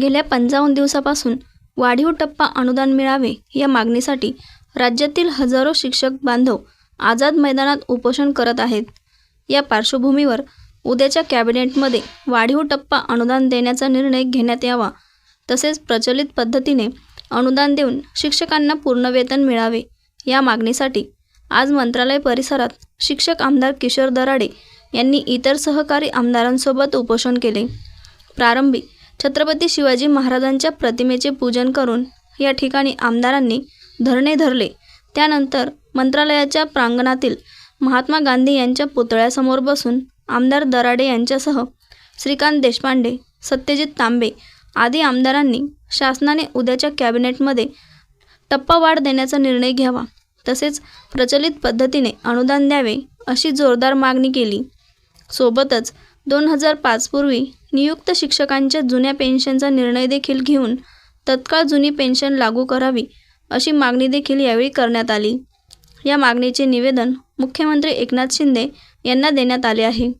गेल्या पंचावन्न दिवसापासून वाढीव टप्पा अनुदान मिळावे या मागणीसाठी राज्यातील हजारो शिक्षक बांधव आझाद मैदानात उपोषण करत आहेत. या पार्श्वभूमीवर उद्याच्या कॅबिनेटमध्ये वाढीव टप्पा अनुदान देण्याचा निर्णय घेण्यात यावा तसेच प्रचलित पद्धतीने अनुदान देऊन शिक्षकांना पूर्ण वेतन मिळावे या मागणीसाठी आज मंत्रालय परिसरात शिक्षक आमदार किशोर दराडे यांनी इतर सहकारी आमदारांसोबत उपोषण केले. प्रारंभी छत्रपती शिवाजी महाराजांच्या प्रतिमेचे पूजन करून या ठिकाणी आमदारांनी धरणे धरले. त्यानंतर मंत्रालयाच्या प्रांगणातील महात्मा गांधी यांच्या पुतळ्यासमोर बसून आमदार दराडे यांच्यासह श्रीकांत देशपांडे सत्यजित तांबे आदी आमदारांनी शासनाने उद्याच्या कॅबिनेटमध्ये टप्पावाढ देण्याचा निर्णय घ्यावा तसेच प्रचलित पद्धतीने अनुदान द्यावे अशी जोरदार मागणी केली. सोबतच दोन हजार पाचपूर्वी नियुक्त शिक्षकांच्या जुन्या पेन्शनचा निर्णय देखील घेऊन तत्काळ जुनी पेन्शन लागू करावी अशी मागणी देखील यावेळी करण्यात आली. या मागणीचे निवेदन मुख्यमंत्री एकनाथ शिंदे यांना देण्यात आले आहे.